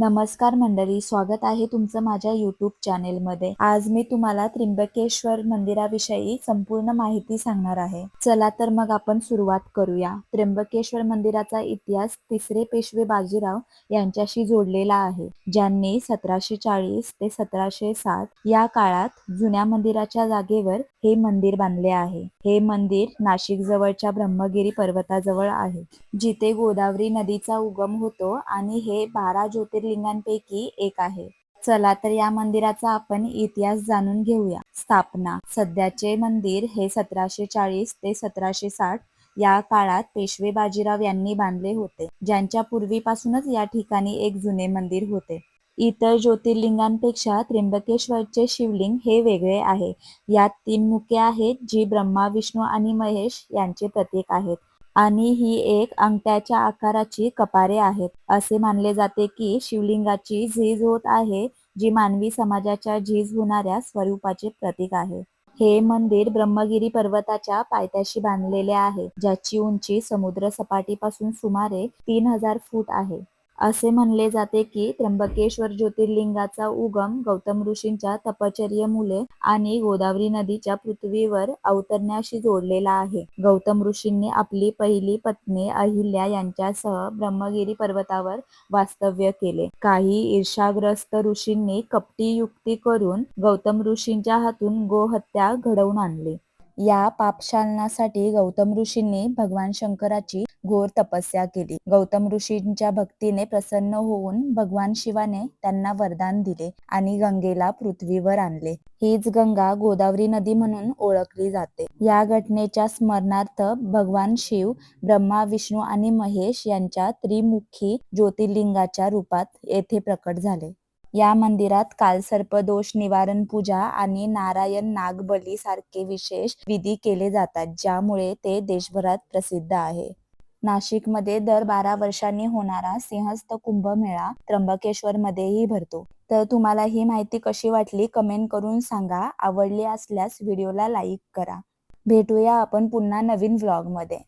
नमस्कार मंडळी स्वागत आहे तुमचं माझ्या युट्यूब चॅनेलमध्ये आज मी तुम्हाला त्र्यंबकेश्वर मंदिराविषयी संपूर्ण माहिती सांगणार आहे. चला तर मग आपण सुरुवात करूया. त्र्यंबकेश्वर मंदिराचा इतिहास तिसरे पेशवे बाजीराव यांच्याशी जोडलेला आहे ज्यांनी सतराशे चाळीस ते सतराशे साठ या काळात जुन्या मंदिराच्या जागेवर हे मंदिर बांधले आहे. हे मंदिर नाशिक जवळच्या ब्रह्मगिरी पर्वताजवळ आहे जिथे गोदावरी नदीचा उगम होतो आणि हे बारा ज्योतिर्लिंगांपैकी एक आहे. चला तर या मंदिराचा आपण इतिहास जाणून घेऊया. स्थापना. सध्याचे मंदिर हे सतराशे चाळीस ते सतराशे साठ या काळात पेशवे बाजीराव यांनी बांधले होते ज्यांच्या पूर्वीपासूनच या ठिकाणी एक जुने मंदिर होते. इतर ज्योतिर्लिंगांपेक्षा त्र्यंबकेश्वरचे शिवलिंग हे वेगळे आहे. यात तीन मुखे आहेत जी ब्रह्मा विष्णू आणि महेश यांचे प्रतीक आहेत. आणि ही एक अंगठ्याच्या आकाराची कपारे आहेत. असे मानले जाते की शिवलिंगाची झीज होत आहे जी मानवी समाजाच्या झीज होणाऱ्या स्वरूपाचे प्रतीक आहे. हे मंदिर ब्रह्मगिरी पर्वताच्या पायथ्याशी बांधलेले आहे ज्याची उंची समुद्र सपाटीपासून सुमारे तीन हजार फूट आहे. असे म्हणले जाते की त्र्यंबकेश्वर ज्योतिर्लिंगाचा उगम गौतम ऋषींच्या तपचर्येमुळे आणि गोदावरी नदीच्या पृथ्वीवर अवतरण्याशी जोडलेला आहे. गौतम ऋषींनी आपली पहिली पत्नी अहिल्या यांच्यासह ब्रह्मगिरी पर्वतावर वास्तव्य केले. काही ईर्षाग्रस्त ऋषींनी कपटी युक्ती करून गौतम ऋषींच्या हातून गोहत्या घडवून आणली. या पापशालनासाठी गौतम ऋषींनी भगवान शंकराची घोर तपस्या केली. गौतम ऋषींच्या भक्तीने प्रसन्न होऊन भगवान शिवाने त्यांना वरदान दिले आणि गंगेला पृथ्वीवर आणले. हीच गंगा गोदावरी नदी म्हणून ओळखली जाते. या घटनेच्या स्मरणार्थ भगवान शिव ब्रह्मा विष्णू आणि महेश यांच्या त्रिमुखी ज्योतिर्लिंगाच्या रूपात येथे प्रकट झाले. या मंदिरात कालसर्प दोष निवारण पूजा आणि नारायण नागबली सारखे विशेष विधी केले जातात ज्यामुळे ते देशभरात प्रसिद्ध आहे. नाशिकमध्ये दर बारा वर्षांनी होणारा सिंहस्थ कुंभमेळा त्र्यंबकेश्वर मध्येही भरतो. तर तुम्हाला ही माहिती कशी वाटली कमेंट करून सांगा. आवडली असल्यास व्हिडिओला लाईक करा. भेटूया आपण पुन्हा नवीन व्लॉगमध्ये